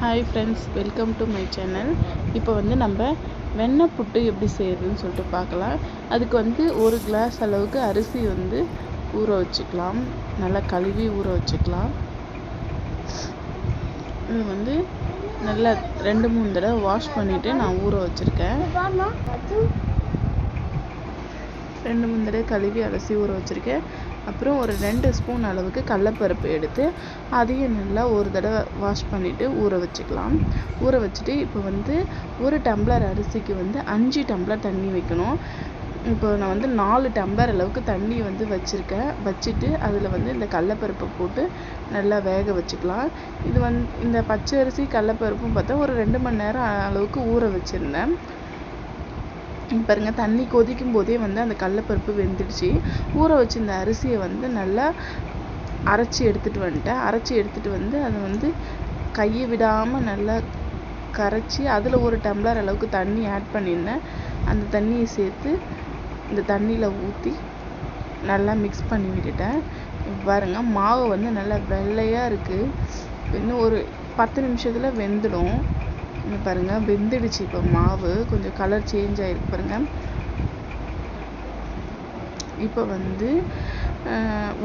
Hi friends welcome to my channel இப்போ வந்து நம்ம வெண்ணெய் புட்டு எப்படி செய்யறதுன்னு சொல்லிட்டு பார்க்கலாம். அதுக்கு வந்து ஒரு கிளாஸ் அளவுக்கு அரிசி வந்து ஊற வச்சுக்கலாம். நல்லா கழுவி ஊற வச்சுக்கலாம். இது வந்து நல்லா ரெண்டு மூணு தடவை வாஷ் பண்ணிவிட்டு நான் ஊற வச்சுருக்கேன். ரெண்டு மூணு தடவை கழுவி அலசி ஊற வச்சுருக்கேன். அப்புறம் ஒரு ரெண்டு ஸ்பூன் அளவுக்கு கடலப்பருப்பு எடுத்து அதையும் நல்லா ஒரு தடவை வாஷ் பண்ணிவிட்டு ஊற வச்சுக்கலாம். ஊற வச்சுட்டு இப்போ வந்து ஒரு டம்ளர் அரிசிக்கு வந்து அஞ்சு டம்ளர் தண்ணி வைக்கணும். இப்போ நான் வந்து நாலு டம்ளர் அளவுக்கு தண்ணி வந்து வச்சுருக்கேன். வச்சுட்டு அதில் வந்து இந்த கடலப்பருப்பை போட்டு நல்லா வேக வச்சுக்கலாம். இது வந்து இந்த பச்சை அரிசி கடலப்பருப்பும் பார்த்தா ஒரு ரெண்டு மணி நேரம் அளவுக்கு ஊற வச்சுருந்தேன். பாருங்கள் தண்ணி கொதிக்கும் போதே வந்து அந்த கடலப்பருப்பு வெந்துடுச்சு. ஊற வச்சிருந்த அரிசியை வந்து நல்லா அரைச்சி எடுத்துட்டு வந்துட்டேன். அரைச்சி எடுத்துட்டு வந்து அதை வந்து கையை விடாமல் நல்லா கரைச்சி அதில் ஒரு டம்ளர் அளவுக்கு தண்ணி ஆட் பண்ணியிருந்தேன் அந்த தண்ணியை சேர்த்து இந்த தண்ணியில் ஊற்றி நல்லா மிக்ஸ் பண்ணி விட்டுட்டேன். பாருங்க மாவு வந்து நல்லா வெள்ளையாக இருக்குது இன்னும் ஒரு பத்து நிமிஷத்தில் வெந்துடும். இங்கே பாருங்கள் வெந்துடுச்சு இப்போ மாவு. கொஞ்சம் கலர் சேஞ்ச் ஆகிருக்கு பாருங்கள் இப்போ வந்து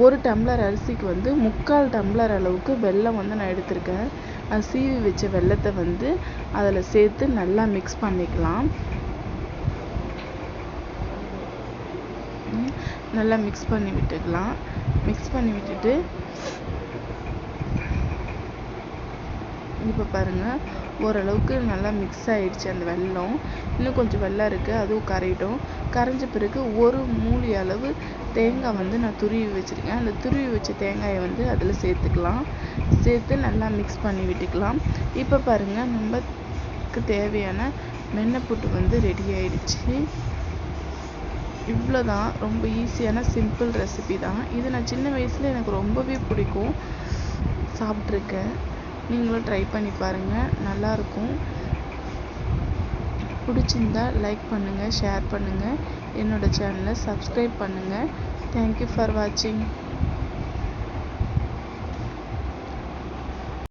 ஒரு டம்ளர் அரிசிக்கு வந்து முக்கால் டம்ளர் அளவுக்கு வெல்லம் வந்து நான் எடுத்திருக்கேன். அது சீவி வச்ச வெல்லத்தை வந்து அதில் சேர்த்து நல்லா மிக்ஸ் பண்ணிக்கலாம். நல்லா மிக்ஸ் பண்ணி விட்டுக்கலாம். மிக்ஸ் பண்ணி விட்டுட்டு இப்போ பாருங்கள் ஓரளவுக்கு நல்லா மிக்ஸ் ஆகிடுச்சி அந்த வெல்லம். இன்னும் கொஞ்சம் வெள்ளம் இருக்குது அதுவும் கரையிட்டும். கரைஞ்ச பிறகு ஒரு மூலி அளவு தேங்காய் வந்து நான் துருவி வச்சுருக்கேன். அந்த துருவி வச்ச தேங்காயை வந்து அதில் சேர்த்துக்கலாம். சேர்த்து நல்லா மிக்ஸ் பண்ணி விட்டுக்கலாம். இப்போ பாருங்கள் நம்மக்கு தேவையான வெண்ணப்புட்டு வந்து ரெடி ஆயிடுச்சு. இவ்வளோதான் ரொம்ப ஈஸியான சிம்பிள் ரெசிபி தான். இது நான் சின்ன வயசில் எனக்கு ரொம்பவே பிடிக்கும். சாப்பிட்ருக்கேன் நீங்களும் ட்ரை பண்ணி பாருங்கள் நல்லாயிருக்கும் பிடிச்சிருந்தா லைக் பண்ணுங்கள் ஷேர் பண்ணுங்கள் என்னோடய சேனலை சப்ஸ்கிரைப் பண்ணுங்கள் தேங்க்யூ ஃபார் வாட்சிங்